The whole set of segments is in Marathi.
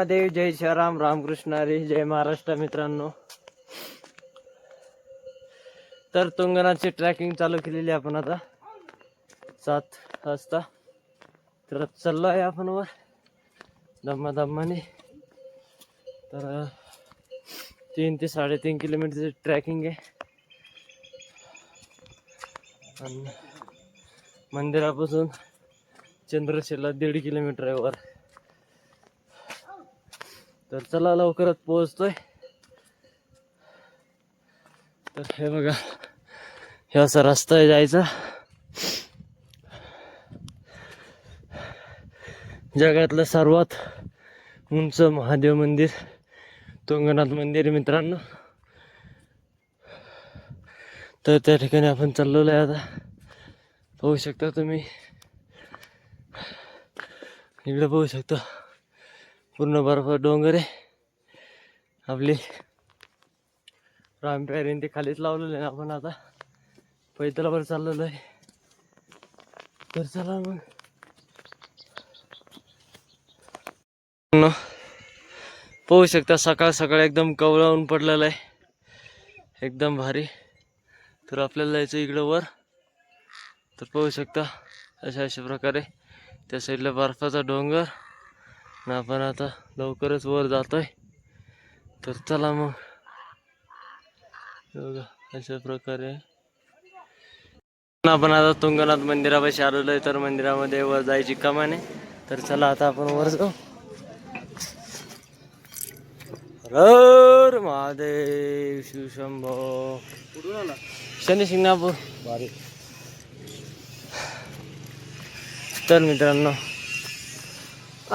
महादेव जय श्रीराम रामकृष्ण हरी जय महाराष्ट्र मित्रांनो. तर तुंगनाची ट्रॅकिंग चालू केलेली आपण आता. सात वाजता. तर चाललो आहे आपण वर. दम्मा दम्माने तर तीन ते साडेतीन किलोमीटरची ट्रॅकिंग आहे. आणि मंदिरापासून चंद्रशिला दीड किलोमीटर आहे वर. तर चला लवकरच पोहोचतोय. तर हे बघा हे असा रस्ता आहे जायचा. जगातलं सर्वात उंच महादेव मंदिर तुंगनाथ मंदिर मित्रांनो. तर त्या ठिकाणी आपण चाललेलो आहे आता. पाहू शकता तुम्ही. इकडे पाहू शकता. पूर्ण बर्फ डोंगर आहे. आपली रामप्यारीन ते खालीच लावलेलं आहे आपण आता. पैतलावर चाललेलो आहे. तर चला मग. पाहू शकता सकाळ सकाळ एकदम कवळावून पडलेलं आहे. एकदम भारी. तर आपल्याला जायचं इकडं वर. तर पाहू शकता अशा अशा प्रकारे त्या साईडला बर्फाचा डोंगर. आणि आपण आता लवकरच वर जातोय. तर चला मग. बघा अशा प्रकारे. आपण आता तुंगनाथ मंदिरापाशी आलेलो आहे तर मंदिरामध्ये वर जायची कमान. तर चला आता आपण वर जाऊ. हर महादेव शिवशंभो कुठून आला? शनी शिंगणापूर. भारी. तर मित्रांनो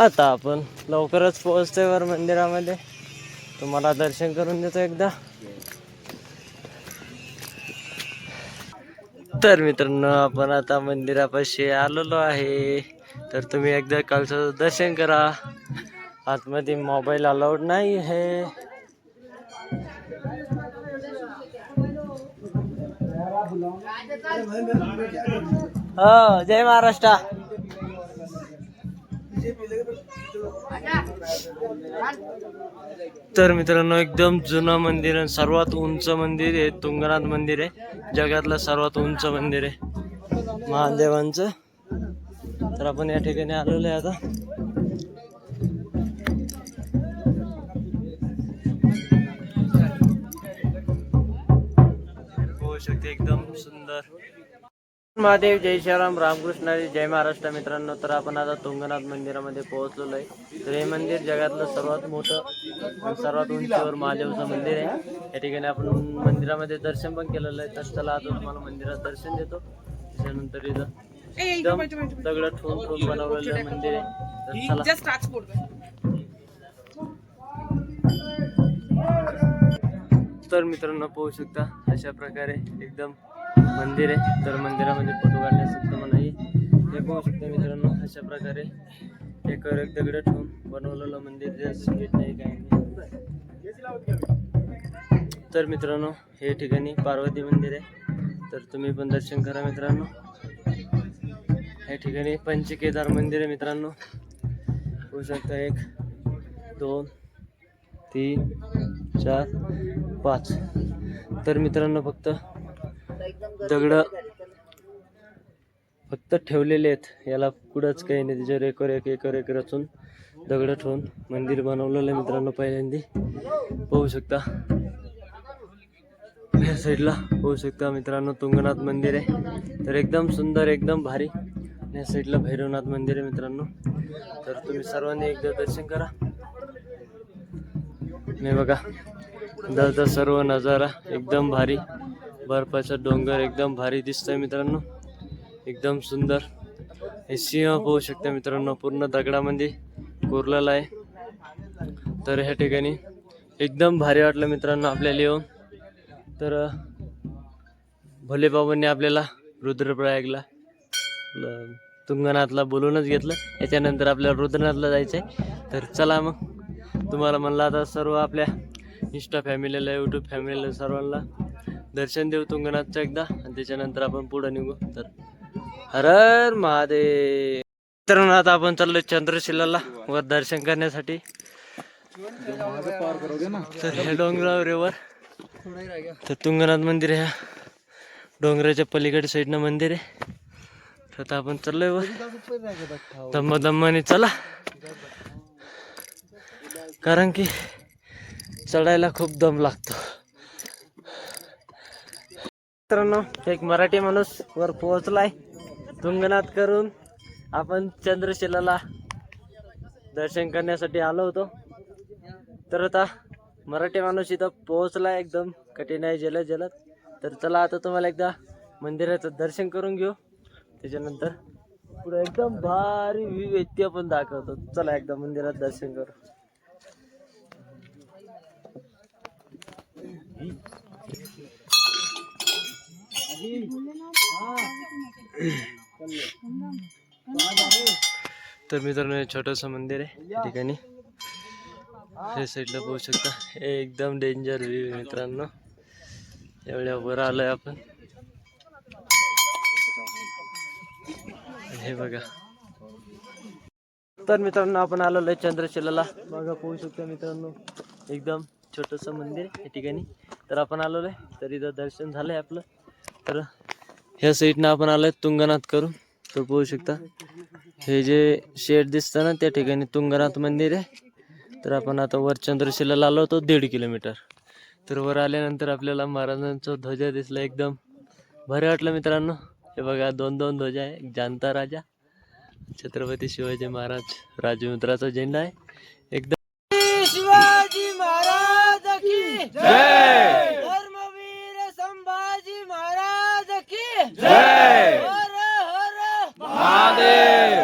आता आपण लवकरच पोहोचतोय वर मंदिरामध्ये. तुम्हाला दर्शन करून देतो एकदा. तर मित्रांनो आपण आता मंदिरापाशी आलेलो आहे. तर तुम्ही एकदा कालचं दर्शन करा. आतमध्ये मोबाईल अलाउड नाही आहे. हो जय महाराष्ट्र. तर मित्रांनो एकदम जुनं मंदिर आणि सर्वात उंच मंदिर आहे तुंगनाथ मंदिर आहे. जगातलं सर्वात उंच मंदिर आहे महादेवांचं. तर आपण या ठिकाणी आलेलो आहे आता. होऊ शकते एकदम सुंदर. महादेव जय श्रीराम रामकृष्ण जय महाराष्ट्र मित्रांनो. तर आपण आता तुंगनाथ मंदिरामध्ये पोहोचलेलो आहे. तर हे मंदिर जगातलं सर्वात मोठं सर्वात उंचीवर महादेवचं मंदिर आहे. या ठिकाणी आपण मंदिरामध्ये दर्शन पण केलेलं आहे. तर चला आता तुम्हाला मंदिरात दर्शन देतो. त्याच्यानंतर इथं एकदम दगड ठोन ठोन बनवलेलं मंदिर आहे. तर तर मित्रांनो पोहू शकता अशा प्रकारे एकदम मंदिर आहे. तर मंदिरामध्ये फोटो काढण्यासाठी एकदम नाही हे पाहू शकता मित्रांनो अशा प्रकारे एकावर एक दगड ठेवून बनवलेलं मंदिर जे नाही काही नाही. तर मित्रांनो हे ठिकाणी पार्वती मंदिर आहे. तर तुम्ही पण दर्शन करा मित्रांनो. या ठिकाणी पंचकेदार मंदिर आहे मित्रांनो. होऊ शकता एक दोन तीन चार पाच. तर मित्रांनो फक्त दगड फक्त ठेवलेले आहेत. याला कुठंच काही नाही. त्याच्यावर एकर एक एकर एक रचून दगड ठेवून मंदिर बनवलेलं आहे मित्रांनो पहिल्यांदी. पाहू शकता. या साईडला पाहू शकता मित्रांनो तुंगनाथ मंदिर आहे. तर एकदम सुंदर एकदम भारी. या साईडला भैरवनाथ मंदिर आहे मित्रांनो. तर तुम्ही सर्वांनी एकदा दर्शन करा. नाही बघा. दादा सर्व नजारा एकदम भारी. बर्फाचा डोंगर एकदम भारी दिसतोय मित्रांनो. एकदम सुंदर. हे सिंह होऊ शकतं मित्रांनो पूर्ण दगडामध्ये कोरलेला आहे. तर ह्या ठिकाणी एकदम भारी वाटलं मित्रांनो आपल्याला येऊन. तर भोले बाबांनी आपल्याला रुद्रप्रयागला तुंगनाथला बोलूनच घेतलं. याच्यानंतर आपल्याला रुद्रनाथला जायचं आहे तर चला मग. तुम्हाला म्हणलं आता सर्व आपल्या इंस्टा फॅमिलीला यूट्यूब फॅमिलीला सर्वांना दर्शन देऊ तुंगनाथचं एकदा आणि त्याच्यानंतर आपण पुढं निघू. तर हर महादेव. मित्रांनो आता आपण चाललो चंद्रशिलाला वर दर्शन करण्यासाठी. तर हे डोंगरावर वर तर तुंगनाथ मंदिर ह्या डोंगराच्या पलीकडे साईडनं मंदिर आहे. तर आता आपण चाललोय वर. दम्म दम्माने चला. कारण की चढायला खूप दम लागतो. मित्रांनो एक मराठी माणूस वर पोहोचलाय. तुंगनाथ करून आपण चंद्रशिलाला दर्शन करण्यासाठी आलो होतो. तर आता मराठी माणूस इथं पोहोचला एकदम. कठीण आहे जलद जलद. तर चला आता तुम्हाला एकदा मंदिराचं दर्शन करून घेऊ. त्याच्यानंतर पुढे एकदम भारी व्यक्ती आपण पण दाखवतो. चला एकदा मंदिरात दर्शन करू. तर मित्रांनो हे छोटंसं मंदिर आहे या ठिकाणी. हे साईडला पाहू शकता. हे एकदम डेंजर व्ह्यू आहे मित्रांनो. एवढ्या वर आलोय आपण. हे बघा. तर मित्रांनो आपण आलेलो आहे चंद्रशिलाला. बघा पाहू शकता मित्रांनो. एकदम छोटंसं मंदिर आहे या ठिकाणी. तर आपण आलेलो आहे. तर इथं दर्शन झालंय आपलं. तर ह्या साईडनं आपण आलोय तुंगनाथ करून. तर पाहू शकता हे जे शेड दिसतं ना त्या ठिकाणी तुंगनाथ मंदिर आहे. तर आपण आता वर चंद्रशिलाला आलो होतो दीड किलोमीटर. तर वर आल्यानंतर आपल्याला महाराजांचा ध्वजा दिसला एकदम. भारी वाटलं मित्रांनो. हे बघा दोन दोन ध्वजा आहे. एक जाणता राजा छत्रपती शिवाजी महाराज राजमित्राचा झेंडा आहे. एकदम शिवाजी महाराज की जय धर्मवीर संभाजी महाराज की जय हर हर